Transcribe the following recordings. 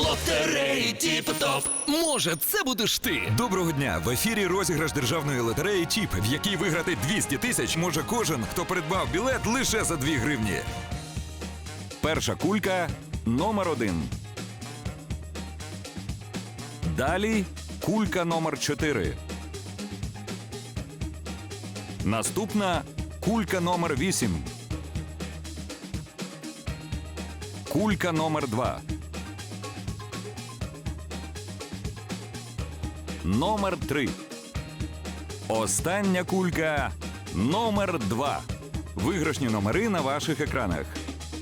Лотереї Тіп-Топ. Може, це будеш ти. Доброго дня! В ефірі розіграш державної лотереї ТІП, в якій виграти 200 тисяч може кожен, хто придбав білет лише за 2 гривні. Перша кулька номер один. Далі кулька номер 4. Наступна кулька номер 8. Кулька номер 2. Номер 3. Остання кулька номер 2. Виграшні номери на ваших екранах.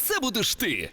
це будеш ти.